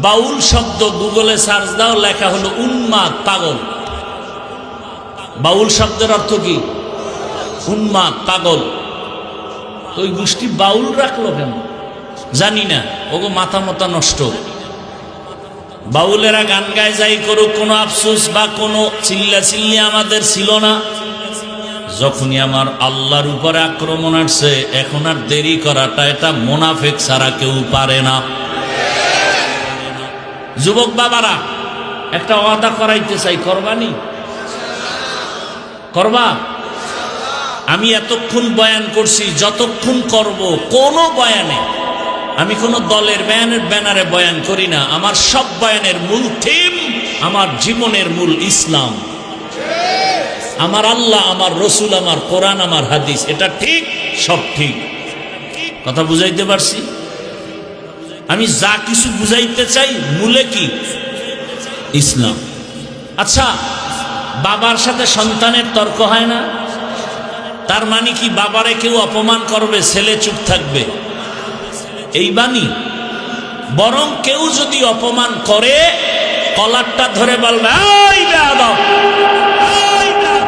বাউল শব্দ গুগলে সার্চ দাও, লেখা হলো উন্মাদ পাগল। বাউল শব্দের অর্থ কি? উন্মাদ পাগল। ওই গোষ্ঠী বাউল রাখল কেন? জানি না। ওগো মাথা মাথা নষ্ট। বাউলেরা গান গায়, যাই করুক, কোনো আফসোস বা কোনো চিল্লা চিল্লি আমাদের ছিল না। যখনই আমার আল্লাহর উপরে আক্রমণ আসছে, এখন আর দেরি করাটা, এটা মোনাফেক ছাড়া কেউ পারে না। যুবক বাবারা, একটা ওয়াদা করাইতে চাই করবানি করবা? আমি এতক্ষণ বয়ান করছি, যতক্ষণ করব, কোন বয়ানে। আমি কোনো দলের ব্যানের ব্যানারে বয়ান করি না, আমার সব বয়ানের মূল থিম আমার জীবনের মূল ইসলাম। আমার আল্লাহ, আমার রসুল, আমার কোরআন, আমার হাদিস, এটা ঠিক, সব ঠিক। কথা বুঝাইতে পারছি? আমি যা কিছু বুঝাইতে চাই, মূলে কি? ইসলাম। আচ্ছা বাবার সাথে সন্তানের তর্ক হয় না? তার মানে কি বাবারে কেউ অপমান করবে, ছেলে চুপ থাকবে? এই বাণী। বরং কেউ যদি অপমান করে, কলারটা ধরে বলবে!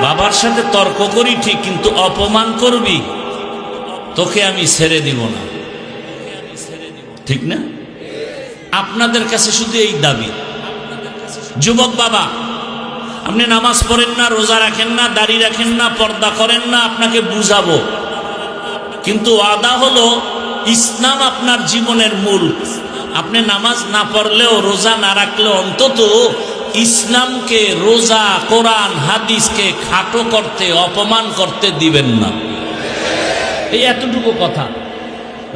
বাবার সাথে তর্ক করি ঠিক, কিন্তু অপমান করবি? তোকে আমি ছেড়ে দিব না। ঠিক না? আপনাদের কাছে শুধু এই দাবি। যুবক বাবা, আপনি নামাজ পড়েন না, রোজা রাখেন না, দাড়ি রাখেন না, পর্দা করেন না, আপনাকে বুঝাবো। কিন্তু আদা হলো, ইসলাম আপনার জীবনের মূল। আপনি নামাজ না পড়লেও, রোজা না রাখলেও অন্তত ইসলামকে রোজা, কোরআন, হাদিসকে খাটো করতে, অপমান করতে দিবেন না। এই এতটুকু কথা।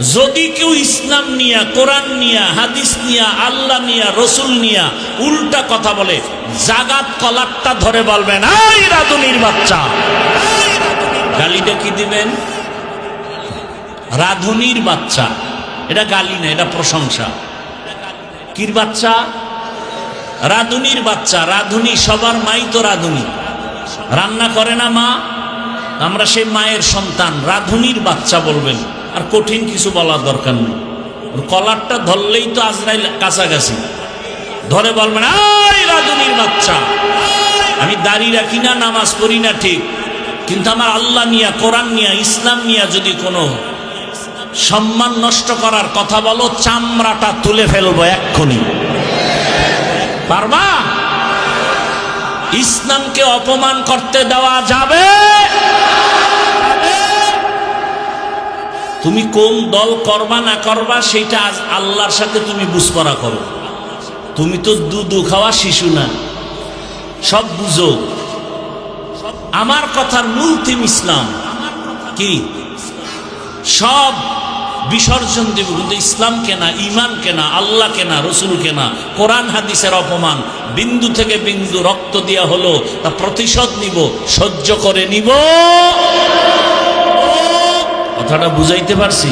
যদি কেউ ইসলাম নিয়া, কোরআন নিয়া, হাদিস নিয়া, আল্লাহ নিয়া, রসুল নিয়া উল্টা কথা বলে, জাগাত কলারটা ধরে বলবেন এই রাধুনির বাচ্চা। গালিটা কি দিবেন? রাধুনির বাচ্চা। এটা গালি না, এটা প্রশংসা। কির বাচ্চা? রাধুনির বাচ্চা। রাধুনি, সবার মাই তো রাধুনি। রান্না করে না মা? আমরা সেই মায়ের সন্তান, রাধুনির বাচ্চা বলবেন। আর কঠিন কিছু বলার দরকার নেই। কলারটা ধরলেই তো আজরাইল কাছাকাছি। ধরে বলবেন এই রাধুনির বাচ্চা, আমি দাড়ি রাখি না, নামাজ পড়ি না ঠিক। কিন্তু আমার আল্লাহ নিয়া, কোরআন নিয়া, ইসলাম নিয়া যদি কোনো সম্মান নষ্ট করার কথা বলো, চামড়াটা তুলে ফেলব এক্ষুনি। পারবা? ইসলামকে অপমান করতে দেওয়া যাবে। তুমি কোন দল করবা না করবা, সেটা আজ আল্লাহর সাথে তুমি বুঝপরা করো। তুমি তো দুধু খাওয়া শিশু না। সব বুঝো। আমার কথার মূল থিম ইসলাম। কি? সব বিসর্জন দেব, কিন্তু ইসলাম কেনা ইমান কেনা, আল্লাহ কেনা, রসুল কেনা, কোরআন, হাদিসের অপমান। বিন্দু থেকে বিন্দু রক্ত দেওয়া হলো, তা প্রতিশোধ নিব, সহ্য করে নিব। কথাটা বুঝাইতে পারছি?